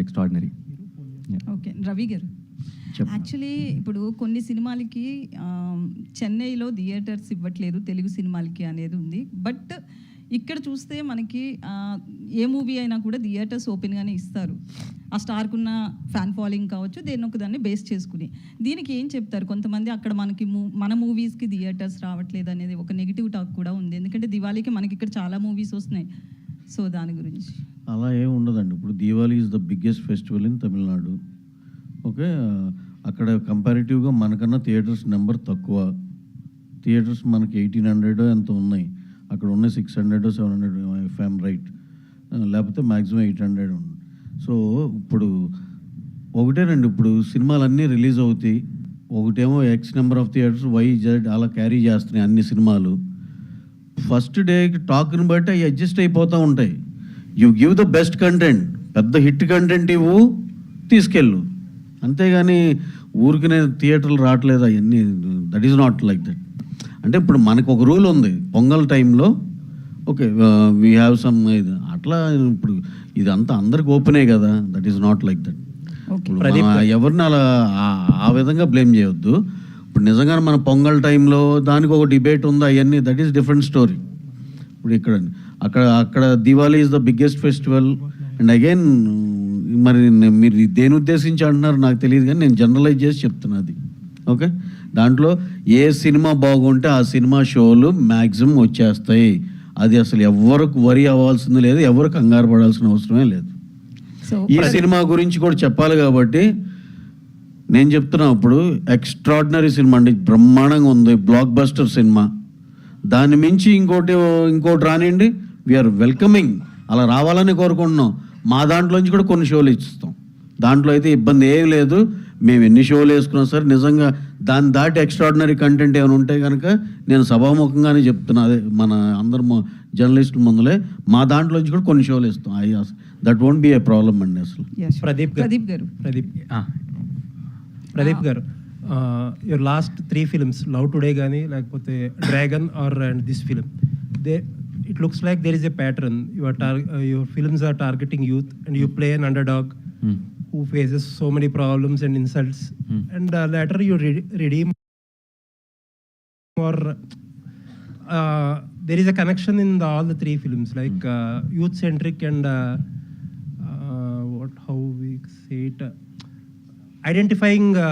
Extraordinary okay Ravi గారు. Actually ఇప్పుడు కొన్ని సినిమాలకి చెన్నైలో థియేటర్స్ ఇవ్వట్లేదు తెలుగు సినిమాలకి అనేది ఉంది. బట్ ఇక్కడ చూస్తే మనకి ఏ మూవీ అయినా కూడా థియేటర్స్ ఓపెన్గానే ఇస్తారు. ఆ స్టార్కున్న ఫ్యాన్ ఫాలోయింగ్ కావచ్చు దేని ఒక దాన్ని బేస్ చేసుకుని. దీనికి ఏం చెప్తారు? కొంతమంది అక్కడ మనకి మూ- మన మూవీస్కి థియేటర్స్ రావట్లేదు అనేది ఒక నెగిటివ్ టాక్ కూడా ఉంది. ఎందుకంటే దివాళీకి మనకి ఇక్కడ చాలా మూవీస్ వస్తున్నాయి. సో దాని గురించి. అలా ఏమి ఉండదండి. ఇప్పుడు Diwali is the biggest festival in Tamil Nadu okay అక్కడ కంపారిటివ్గా మనకన్నా థియేటర్స్ నెంబర్ తక్కువ. థియేటర్స్ మనకి ఎయిటీన్ హండ్రెడ్ ఎంత ఉన్నాయి. అక్కడ ఉన్న సిక్స్ హండ్రెడ్ సెవెన్ హండ్రెడ్ ఫ్యామ్ రైట్ లేకపోతే మ్యాక్సిమం ఎయిట్ హండ్రెడ్ ఉంది. సో ఇప్పుడు ఒకటేనండి. ఇప్పుడు సినిమాలన్నీ రిలీజ్ అవుతాయి. ఒకటేమో x number of theatres y z అలా క్యారీ చేస్తున్నాయి అన్ని సినిమాలు. ఫస్ట్ డే టాక్ని బట్టి అవి అడ్జస్ట్ అయిపోతూ ఉంటాయి. You give the best content పెద్ద హిట్ కంటెంట్ ఇవ్వు తీసుకెళ్ళు. అంతేగాని ఊరికనే థియేటర్లు రావట్లేదు అవన్నీ. That is not like that అంటే ఇప్పుడు మనకు ఒక రూల్ ఉంది పొంగల్ టైంలో ఓకే వీ హ్యావ్ సమ్ ఇది అట్లా ఇప్పుడు ఇదంతా అందరికి ఓపెనే కదా that is not like that ఎవరిని అలా ఆ- ఆ విధంగా బ్లేమ్ చేయొద్దు. ఇప్పుడు నిజంగానే మన పొంగల్ టైంలో దానికి ఒక డిబేట్ ఉంది అవన్నీ దట్ ఈస్ డిఫరెంట్ స్టోరీ ఇప్పుడు ఇక్కడ అక్కడ అక్కడ Diwali is the biggest festival and again మరి మీరు దేని ఉద్దేశించి అంటున్నారు నాకు తెలియదు కానీ నేను జనరలైజ్ చేసి చెప్తున్నా అది. ఓకే దాంట్లో ఏ సినిమా బాగుంటే ఆ సినిమా షోలు మ్యాక్సిమం వచ్చేస్తాయి. అది అసలు ఎవరికి వరి అవ్వాల్సింది లేదు ఎవరు కంగారు పడాల్సిన అవసరమే లేదు. ఈ సినిమా గురించి కూడా చెప్పాలి కాబట్టి నేను చెప్తున్నా ఇప్పుడు ఎక్స్ట్రాడినరీ సినిమా అండి బ్రహ్మాండంగా ఉంది బ్లాక్ బస్టర్ సినిమా. దాని మించి ఇంకోటి ఇంకోటి రానివ్వండి వీఆర్ వెల్కమింగ్ అలా రావాలని కోరుకుంటున్నాం. మా దాంట్లోంచి కూడా కొన్ని షోలు ఇస్తాం దాంట్లో అయితే ఇబ్బంది ఏం లేదు. మేము ఎన్ని షోలు వేసుకున్నా సరే నిజంగా దాన్ని దాటి ఎక్స్ట్రాడినరీ కంటెంట్ ఏమైనా ఉంటే కనుక నేను సభాముఖంగానే చెప్తున్నా. అదే మన అందరు జర్నలిస్టుల ముందులే. మా దాంట్లోంచి కూడా కొన్ని షోలు ఇస్తాం I that won't be a problem అండి అసలు. ప్రదీప్ గారు. ప్రదీప్ గారు. ప్రదీప్ ప్రదీప్ గారు. Your last three films Love Today కానీ లేకపోతే Dragon are and this film they it looks like there is a pattern your tar your films are targeting youth and you play an underdog who faces so many problems and insults Hmm. and uh, later you re- redeem or uh, there is a connection in the, all the three films like uh, youth centric and uh, uh, what how we say it uh, identifying uh,